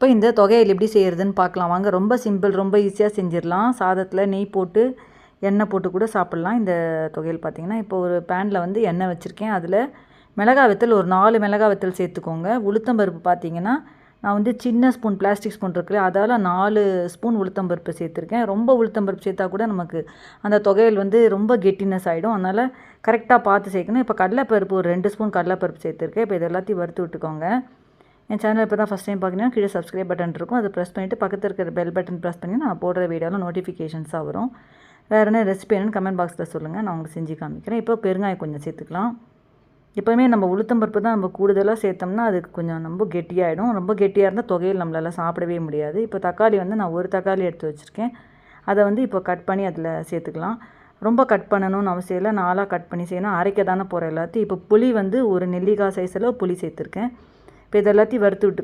இப்போ இந்த தொகையில் எப்படி செய்கிறதுன்னு பார்க்கலாம். வாங்க ரொம்ப சிம்பிள் ரொம்ப ஈஸியாக செஞ்சிடலாம். சாதத்தில் நெய் போட்டு எண்ணெய் போட்டு கூட சாப்பிட்லாம். இந்த தொகையில் பார்த்தீங்கன்னா இப்போ ஒரு பேனில் வந்து எண்ணெய் வச்சுருக்கேன். அதில் மிளகா வத்தல் ஒரு நாலு மிளகா வத்தல் சேர்த்துக்கோங்க. உளுத்தம்பருப்பு பார்த்தீங்கன்னா நான் வந்து சின்ன ஸ்பூன் பிளாஸ்டிக் ஸ்பூன் இருக்குல்ல அதால் நாலு ஸ்பூன் உளுத்தம்பருப்பு சேர்த்துருக்கேன். ரொம்ப உளுத்தம்பருப்பு சேர்த்தா கூட நமக்கு அந்த தொகையில் வந்து ரொம்ப கெட்டினஸ் ஆகிடும் அதனால் கரெக்டாக பார்த்து சேர்க்கணும். இப்போ கடலைப்பருப்பு ஒரு ரெண்டு ஸ்பூன் கடலைப்பருப்பு சேர்த்துருக்கேன். இப்போ இது எல்லாத்தையும் வறுத்து விட்டுக்கோங்க. என் சேனல் இப்போ தான் ஃபஸ்ட் டைம் பார்க்குறீங்கன்னா கீழே சப்ஸ்கிரைப் பட்டன் இருக்கும். அதை ப்ரெஸ் பண்ணிவிட்டு பக்கத்தில் இருக்கிற பெல் பட்டன் ப்ரெஸ் பண்ணி நான் போடுற வீடியோவில் நோட்டிஃபிகேஷன்ஸாக வரும். வேறு என்ன ரெசிபி என்னென்னு கமெண்ட் பாக்ஸில் சொல்லுங்கள் நான் உங்களுக்கு செஞ்சு காமிக்கிறேன். இப்போ பெருங்காயம் கொஞ்சம் சேர்த்துக்கலாம். எப்போவுமே நம்ம உளுத்தம்பருப்பு தான் நம்ம கூடுதலாக சேர்த்தோம்னா அதுக்கு கொஞ்சம் ரொம்ப கெட்டியாகிடும் ரொம்ப கெட்டியாக இருந்தால் தொகையில் நம்மளால் சாப்பிடவே முடியாது. இப்போ தக்காளி வந்து நான் ஒரு தக்காளி எடுத்து வச்சுருக்கேன். அதை வந்து இப்போ கட் பண்ணி அதில் சேர்த்துக்கலாம். ரொம்ப கட் பண்ணணும்னு அவசியம் இல்லை. நாளாக கட் பண்ணி செய்யணும். அரைக்க தானே போகிற எல்லாத்தையும். இப்போ புளி வந்து ஒரு நெல்லிக்காய் சைஸில் புளி சேர்த்துருக்கேன். இப்போ இது வறுத்து விட்டு